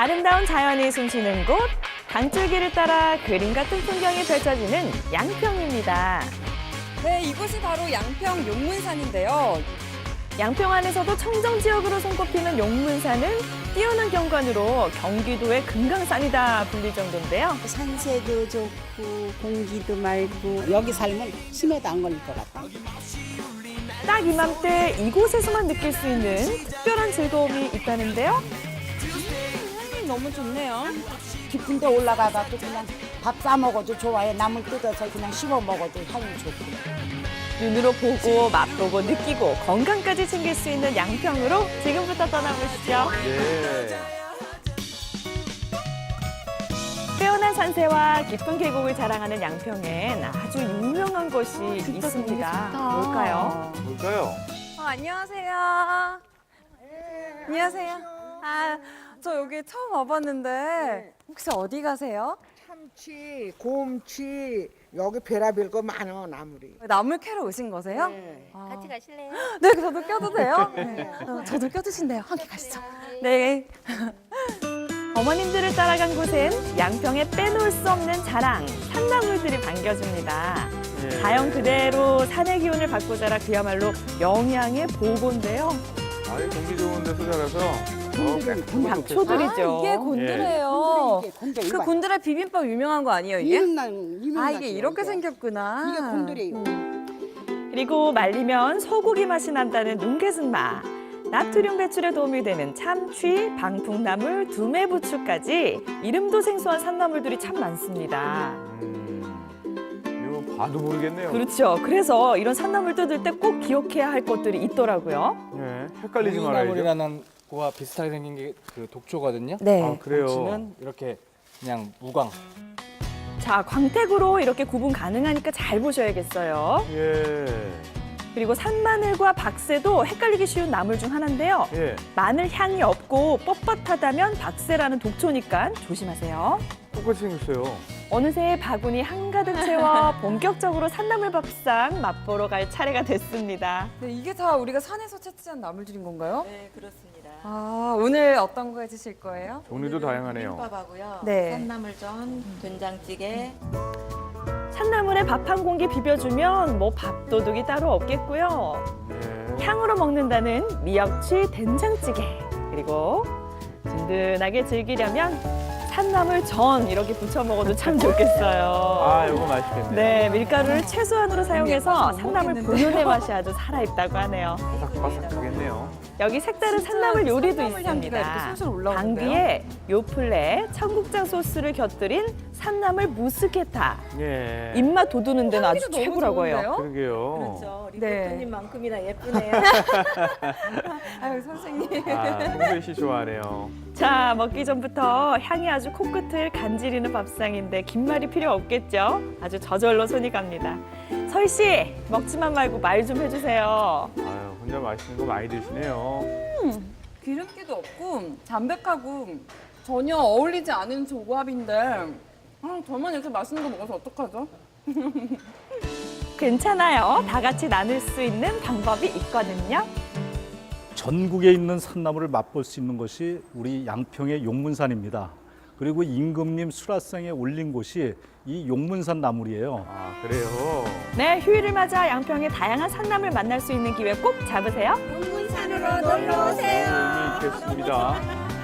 아름다운 자연이 숨쉬는 곳, 강줄기를 따라 그림 같은 풍경이 펼쳐지는 양평입니다. 네, 이곳이 바로 양평 용문산인데요. 양평 안에서도 청정 지역으로 손꼽히는 용문산은 뛰어난 경관으로 경기도의 금강산이다 불릴 정도인데요. 산세도 좋고 공기도 맑고 여기 살면 치매도 안 걸릴 것 같아. 딱 이맘때 이곳에서만 느낄 수 있는 특별한 즐거움이 있다는데요. 너무 좋네요. 깊은 데 올라가다 또 그냥 밥 싸 먹어도 좋아해. 나물 뜯어서 그냥 씹어 먹어도 향이 좋고. 눈으로 보고 맛보고 느끼고 건강까지 챙길 수 있는 양평으로 지금부터 떠나보시죠. 예. 빼어난 산세와 깊은 계곡을 자랑하는 양평엔 아주 유명한 곳이 있습니다. 뭘까요? 뭘까요? 아, 안녕하세요. 안녕하세요. 아, 저 여기 처음 와봤는데 혹시 어디 가세요? 참치, 곰치, 여기 별의별 거 많어 나물이. 나물 캐러 오신 거세요? 네. 아. 같이 가실래요? 네, 저도 껴도 돼요? 네. 어, 저도 껴주신대요. 함께 가시죠. 네. 어머님들을 따라간 곳엔 양평에 빼놓을 수 없는 자랑, 산나물들이 반겨줍니다. 예. 자연 그대로 산의 기운을 받고 자라 그야말로 영양의 보고인데요. 아이 공기 좋은 데서 자라서 어, 거 닭초들이죠. 아, 이게 곤드레예요. 이게 곤드레 그 이거 곤드레 비빔밥 유명한 거 아니에요, 이게? 아, 이게 이렇게. 생겼구나. 이게 곤드레예요. 그리고 말리면 소고기 맛이 난다는 눈개순마, 나트륨 배출에 도움이 되는 참취, 방풍나물, 두메부추까지 이름도 생소한 산나물들이 참 많습니다. 음, 이거 봐도 모르겠네요. 그렇죠. 그래서 이런 산나물 뜯을 때 꼭 기억해야 할 것들이 있더라고요. 예, 헷갈리지 말아야죠. 거와 비슷하게 생긴 게 그 독초거든요. 네. 아, 그래요. 곰치는 이렇게 그냥 무광. 자, 광택으로 이렇게 구분 가능하니까 잘 보셔야겠어요. 예. 그리고 산마늘과 박새도 헷갈리기 쉬운 나물 중 하나인데요. 예. 마늘 향이 없고 뻣뻣하다면 박새라는 독초니까 조심하세요. 똑같이 생겼어요. 어느새 바구니 한가득 채워 본격적으로 산나물 밥상 맛보러 갈 차례가 됐습니다. 네, 이게 다 우리가 산에서 채취한 나물들인 건가요? 네, 그렇습니다. 아, 오늘 어떤 거 해주실 거예요? 종류도 다양하네요. 김밥하고요. 네. 산나물전, 된장찌개. 산나물에 밥 한 공기 비벼주면 뭐 밥도둑이 따로 없겠고요. 예. 향으로 먹는다는 미역치 된장찌개 그리고 든든하게 즐기려면 산나물 전 이렇게 부쳐 먹어도 참 좋겠어요. 아, 이거 맛있겠네요. 네, 밀가루를 최소한으로 사용해서 산나물. 본연의 맛이 아주 살아있다고 하네요. 바삭바삭하겠네요. 여기 색다른 산나물 요리도 산나물 향기가 이렇게 있습니다. 솔솔 올라오는데요? 당귀에 요플레, 청국장 소스를 곁들인 산나물 무스케타. 예. 입맛 돋우는 데는 아주 향기도 너무 최고라고 해요. 좋은데요? 그러게요. 그렇죠. 네. 리포터님만큼이나 예쁘네요. 아유, 선생님. 아, 홍배 씨 좋아하네요. 자, 먹기 전부터 향이 아주 코끝을 간지리는 밥상인데 긴 말이 필요 없겠죠? 아주 저절로 손이 갑니다. 서희 씨, 먹지만 말고 말 좀 해주세요. 아유, 혼자 맛있는 거 많이 드시네요. 기름기도 없고 담백하고 전혀 어울리지 않은 조합인데 아, 저만 이렇게 맛있는 거 먹어서 어떡하죠? 괜찮아요. 다 같이 나눌 수 있는 방법이 있거든요. 전국에 있는 산나물을 맛볼 수 있는 것이 우리 양평의 용문산입니다. 그리고 임금님 수라상에 올린 곳이 이 용문산 나물이에요. 아, 그래요. 네, 휴일을 맞아 양평의 다양한 산나물 만날 수 있는 기회 꼭 잡으세요. 용문산으로 놀러 오세요. 의미 있겠습니다.